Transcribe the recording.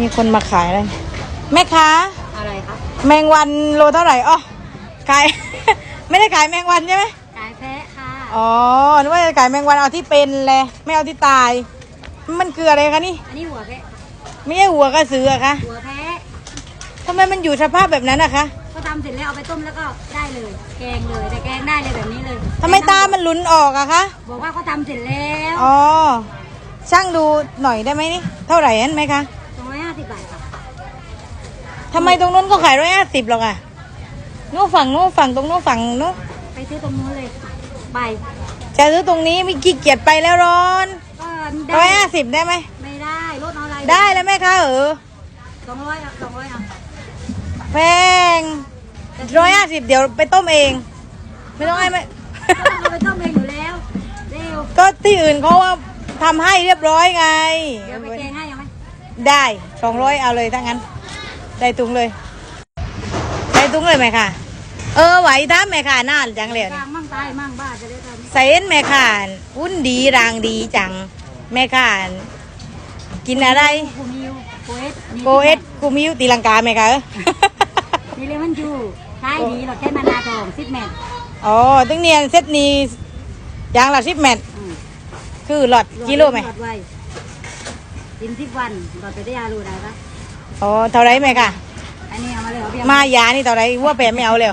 มีคนมาขายอะไรแม่ค้าอะไรครับแมงวันโลเท่าไหร่อ๋อขาย ไม่ได้ขายแมงวันใช่ไหมกายแพะค่ะอ๋อนึกว่าจะขายแมงวันเอาที่เป็นเลยไม่เอาที่ตาย มันคืออะไรคะนี่ อันนี้หัวแพะไม่ใช่หัวกระสืออะคะหัวแพะทำไมมันอยู่สภาพแบบนั้นอะคะก็ทำเสร็จแล้วเอาไปต้มแล้วก็ได้เลย แกงเลยแต่แกงได้เลยแบบนี้เลยทำไมตามันหลุนออกอะคะบอกว่าเขาทำเสร็จแล้วอ๋อช่างดูหน่อยได้ไหมนี่เท่าไหร่นั่นไหมคะ สองร้อยห้าสิบบาทค่ะ ทำไมตรงนู้นก็ขายร้อยห้าสิบหรอกอะนู้นฝั่งนู้นฝั่งตรงนู้นฝั่งนู้นไปซื้อตรงนู้นเลยไปจะซื้อตรงนี้ไม่ขี้เกียจไปแล้วร้อนก็ร้อได้ยห้าสิบได้ไหมไม่ได้ลดเอาอะไรได้แล้วแม่คะเออสองร้อยสองร้อยอะแพงร้อยห้าสิบเดี๋ยวไปต้มเอง ไม่ต้องให้แม่เอาไปต้มเองอยู่แล้วเร็วก็ที่อื่นเขาว่าทำให้เรียบร้อยไง เดี๋ยวไปแกงให้เอาไหมได้สองร้อยเอาเลยถ้างั้น ได้ตุงเลยได้ตุงเลยไหมค่ะ เออไหวท้าแม่ค่ะน่าจังเลยกลางมั่งตายมั่งบ้าจะได้ทำใส่เอ็นแม่ค่ะอุ้นดีรางดีจัง แม่ค่ะกินอะไร กูมิวโกเอสโกเอสกูมิวตีลังกาไหมคะเออนี่เลยมันจูใช่ดีเราแค่มานาทองซิปแมนอ๋อตึงเนียนเซตนี้ยางละสิบแมทอืมคือหลอดกิโลไหมหลอดไว้กินสิบวันหลอดไปได้ยาลูได้ปะ อ๋อเท่าไรไหมค่ะ อันนี้เอามาเลยเอาเบียร์มายานี่เท่าไรว่าแปดไม่เอาเลย